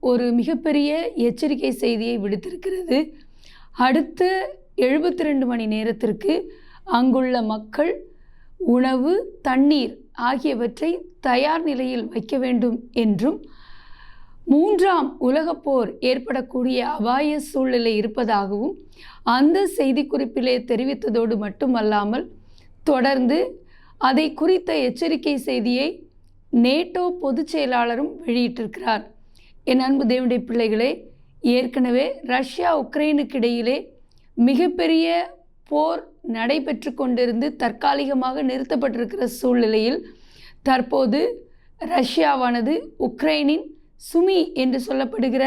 ஒரு மிகப்பெரிய எச்சரிக்கை செய்தியை விடுத்திருக்கிறது. அடுத்த எழுபத்தி ரெண்டு மணி நேரத்திற்கு அங்குள்ள மக்கள் உணவு தண்ணீர் ஆகியவற்றை தயார் நிலையில் வைக்க வேண்டும் என்றும் மூன்றாம் உலகப் போர் ஏற்படக்கூடிய அபாய சூழ்நிலை இருப்பதாகவும் அந்த செய்திக்குறிப்பிலே தெரிவித்ததோடு மட்டுமல்லாமல் தொடர்ந்து அதை குறித்த எச்சரிக்கை செய்தியை நேட்டோ பொதுச் செயலாளரும் வெளியிட்டிருக்கிறார். என் அன்பு தேவனுடைய பிள்ளைகளே ஏற்கனவே ரஷ்யா உக்ரைனுக்கு இடையிலே மிகப்பெரிய போர் நடைபெற்று கொண்டிருந்து தற்காலிகமாக நிறுத்தப்பட்டிருக்கிற சூழ்நிலையில் தற்போது ரஷ்யாவானது உக்ரைனின் சுமி என்று சொல்லப்படுகிற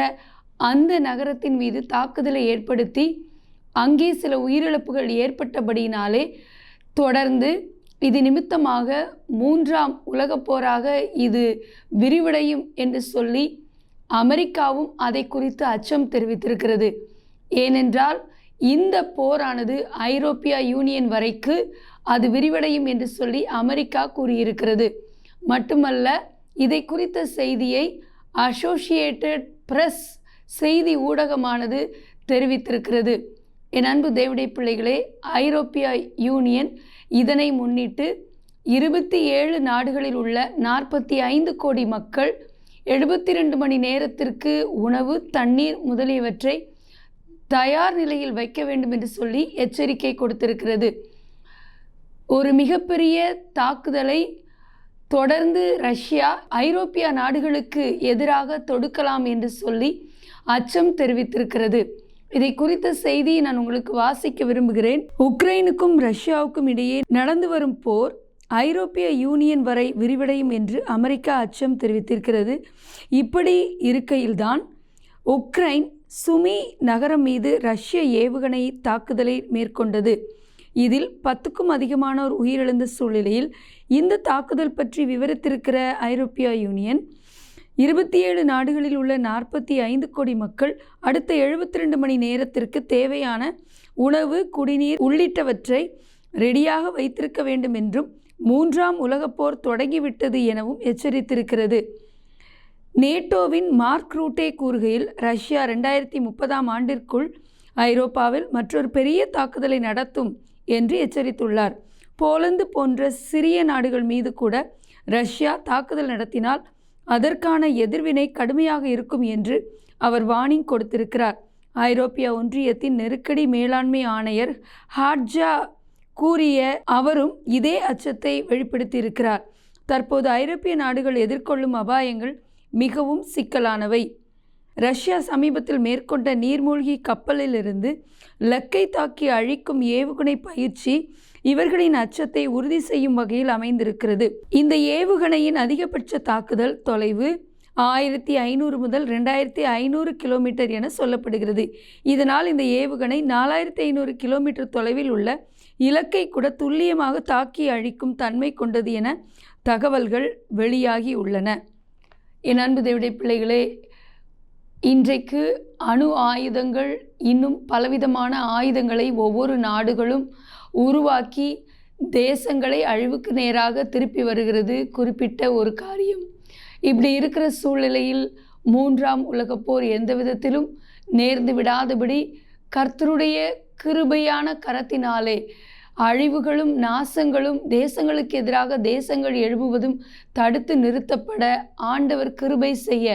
அந்த நகரத்தின் மீது தாக்குதலை ஏற்படுத்தி அங்கே சில உயிரிழப்புகள் ஏற்பட்டபடியினாலே தொடர்ந்து இது நிமித்தமாக மூன்றாம் உலகப் போராக இது விரிவடையும் என்று சொல்லி அமெரிக்காவும் அதை குறித்து அச்சம் தெரிவித்திருக்கிறது. ஏனென்றால் இந்த போரானது ஐரோப்பிய யூனியன் வரைக்கு அது விரிவடையும் என்று சொல்லி அமெரிக்கா கூறியிருக்கிறது. மட்டுமல்ல இதை குறித்த செய்தியை அசோசியேட்டட் பிரஸ் செய்தி ஊடகமானது தெரிவித்திருக்கிறது. என் அன்பு தேவடைய பிள்ளைகளே ஐரோப்பிய யூனியன் இதனை முன்னிட்டு இருபத்தி ஏழு நாடுகளில் உள்ள நாற்பத்தி ஐந்து கோடி மக்கள் எழுபத்தி ரெண்டு மணி நேரத்திற்கு உணவு தண்ணீர் முதலியவற்றை தயார் நிலையில் வைக்க வேண்டும் என்று சொல்லி எச்சரிக்கை கொடுத்திருக்கிறது. ஒரு மிகப்பெரிய தாக்குதலை தொடர்ந்து ரஷ்யா ஐரோப்பிய நாடுகளுக்கு எதிராக தொடுக்கலாம் என்று சொல்லி அச்சம் தெரிவித்திருக்கிறது. இதை குறித்த செய்தியை நான் உங்களுக்கு வாசிக்க விரும்புகிறேன். உக்ரைனுக்கும் ரஷ்யாவுக்கும் இடையே நடந்து வரும் போர் ஐரோப்பிய யூனியன் வரை விரிவடையும் என்று அமெரிக்கா அச்சம் தெரிவித்திருக்கிறது. இப்படி இருக்கையில்தான் உக்ரைன் சுமி நகரம் மீது ரஷ்ய ஏவுகணை தாக்குதலை மேற்கொண்டது. இதில் பத்துக்கும் அதிகமானோர் உயிரிழந்த சூழ்நிலையில் இந்த தாக்குதல் பற்றி விவரித்திருக்கிற ஐரோப்பிய யூனியன் இருபத்தி ஏழு நாடுகளில் உள்ள நாற்பத்தி ஐந்து கோடி மக்கள் அடுத்த எழுபத்தி ரெண்டு மணி நேரத்திற்கு தேவையான உணவு குடிநீர் உள்ளிட்டவற்றை ரெடியாக வைத்திருக்க வேண்டும் என்றும் மூன்றாம் உலகப் போர் தொடங்கிவிட்டது எனவும் எச்சரித்திருக்கிறது. நேட்டோவின் மார்க் ரூட்டே கூறுகையில் ரஷ்யா ரெண்டாயிரத்தி முப்பதாம் ஆண்டிற்குள் ஐரோப்பாவில் மற்றொரு பெரிய தாக்குதலை நடத்தும் என்று எச்சரித்துள்ளார். போலந்து போன்ற சிறிய நாடுகள் மீது கூட ரஷ்யா தாக்குதல் நடத்தினால் அதற்கான எதிர்வினை கடுமையாக இருக்கும் என்று அவர் வார்னிங் கொடுத்திருக்கிறார். ஐரோப்பிய ஒன்றியத்தின் நெருக்கடி மேலாண்மை ஆணையர் ஹாட்ஜா கூறிய அவரும் இதே அச்சத்தை வெளிப்படுத்தியிருக்கிறார். தற்போது ஐரோப்பிய நாடுகள் எதிர்கொள்ளும் அபாயங்கள் மிகவும் சிக்கலானவை. ரஷ்யா சமீபத்தில் மேற்கொண்ட நீர்மூழ்கி கப்பலிலிருந்து லக்கை தாக்கி அழிக்கும் ஏவுகணை பயிற்சி இவர்களின் அச்சத்தை உறுதி செய்யும் வகையில் அமைந்திருக்கிறது. இந்த ஏவுகணையின் அதிகபட்ச தாக்குதல் தொலைவு ஆயிரத்தி ஐநூறு முதல் ரெண்டாயிரத்தி ஐநூறு கிலோமீட்டர் என சொல்லப்படுகிறது. இதனால் இந்த ஏவுகணை நாலாயிரத்தி ஐநூறு கிலோமீட்டர் தொலைவில் உள்ள இலக்கை கூட துல்லியமாக தாக்கி அழிக்கும் தன்மை கொண்டது என தகவல்கள் வெளியாகி உள்ளன. என் அன்பு தேவடைய பிள்ளைகளே இன்றைக்கு அணு ஆயுதங்கள் இன்னும் பலவிதமான ஆயுதங்களை ஒவ்வொரு நாடுகளும் உருவாக்கி தேசங்களை அழிவுக்கு நேராக திருப்பி வருகிறது குறிப்பிட்ட ஒரு காரியம். இப்படி இருக்கிற சூழ்நிலையில் மூன்றாம் உலகப் போர் எந்த விதத்திலும் நேர்ந்து விடாதபடி கர்த்தருடைய கிருபையான கரத்தினாலே அழிவுகளும் நாசங்களும் தேசங்களுக்கு எதிராக தேசங்கள் எழுப்புவதும் தடுத்து நிறுத்தப்பட ஆண்டவர் கிருபை செய்ய.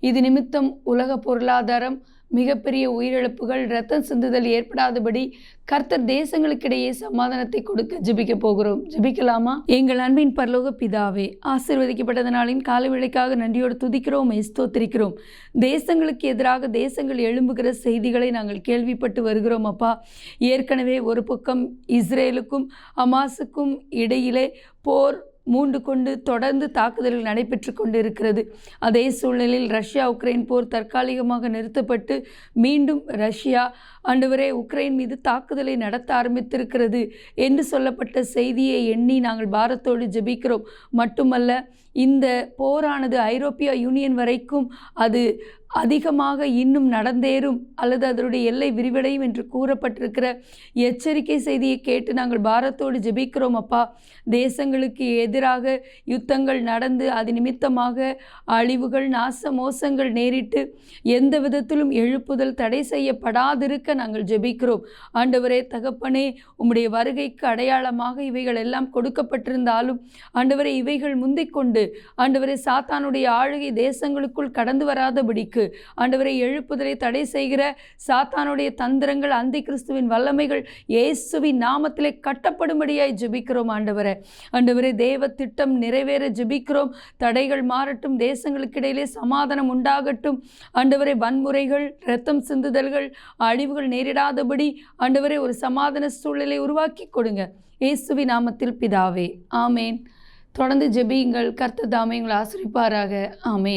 இது நிமித்தம் உலக பொருளாதாரம் மிகப்பெரிய உயிரிழப்புகள் ரத்தம் சிந்துதல் ஏற்படாதபடி கர்த்தர் தேசங்களுக்கிடையே சமாதானத்தை கொடுக்க ஜிபிக்க போகிறோம். ஜெபிக்கலாமா? எங்கள் அன்பின் பரலோக பிதாவே ஆசிர்வதிக்கப்பட்டதனாலின் காலை நன்றியோடு துதிக்கிறோம் ஸ்தோத்திரிக்கிறோம். தேசங்களுக்கு எதிராக தேசங்கள் எழும்புகிற செய்திகளை நாங்கள் கேள்விப்பட்டு வருகிறோம் அப்பா. ஏற்கனவே ஒரு பக்கம் இஸ்ரேலுக்கும் அமாஸுக்கும் இடையிலே போர் மூண்டு கொண்டு தொடர்ந்து தாக்குதல்கள் நடைபெற்று கொண்டிருக்கிறது. அதே சூழ்நிலையில் ரஷ்யா உக்ரைன் போர் தற்காலிகமாக நிறுத்தப்பட்டு மீண்டும் ரஷ்யா ஆண்டவரே உக்ரைன் மீது தாக்குதலை நடத்த ஆரம்பித்திருக்கிறது என்று சொல்லப்பட்ட செய்தியை எண்ணி நாங்கள் பாரத்தோடு ஜெபிக்கிறோம். மட்டுமல்ல இந்த போரானது ஐரோப்பிய யூனியன் வரைக்கும் அது அதிகமாக இன்னும் நடந்தேறும் அல்லது அதனுடைய எல்லை விரிவடையும் என்று கூறப்பட்டிருக்கிற எச்சரிக்கை செய்தியை கேட்டு நாங்கள் பாரத்தோடு ஜெபிக்கிறோம் அப்பா. தேசங்களுக்கு எதிராக யுத்தங்கள் நடந்து அது நிமித்தமாக அழிவுகள் நாச மோசங்கள் நேரிட்டு எந்த விதத்திலும் எழுப்புதல் தடை செய்யப்படாதிருக்க நாங்கள் ஜெபிக்கிறோம். ஆண்டவரே தகப்பனே உம்முடைய வருகைக்கு அடையாளமாக இவைகள் எல்லாம் கொடுக்கப்பட்டிருந்தாலும் ஆண்டவரே இவைகள் முந்திக் கொண்டு ஆண்டவரே சாத்தானுடைய ஆளுகை தேசங்களுக்குள் கடந்து வராதபடிக்கு ஆண்டவரை எழுப்புதலை தடை செய்கிற சாத்தானுடைய தந்திரங்கள் அந்தி கிறிஸ்துவின் வல்லமைகள் இயேசுவின் நாமத்திலே கட்டப்படும்படியாய் ஜெபிக்கிறோம் ஆண்டவரே. ஆண்டவரே தேவ திட்டம் நிறைவேற ஜெபிக்கிறோம். தடைகள் மாறட்டும் தேசங்களுக்கு இடையிலே சமாதானம் உண்டாகட்டும். ஆண்டவரே வன்முறைகள் இரத்தம் சிந்துதல்கள் அழிவுகள் நேரிடாதபடி ஆண்டவரே ஒரு சமாதான சூழ்நிலை உருவாக்கி கொடுங்க. இயேசுவி நாமத்தில் பிதாவே ஆமேன். தொடர்ந்து ஜெபியுங்கள் கர்த்த தாமே உங்களை ஆசிரிப்பாராக. ஆமேன்.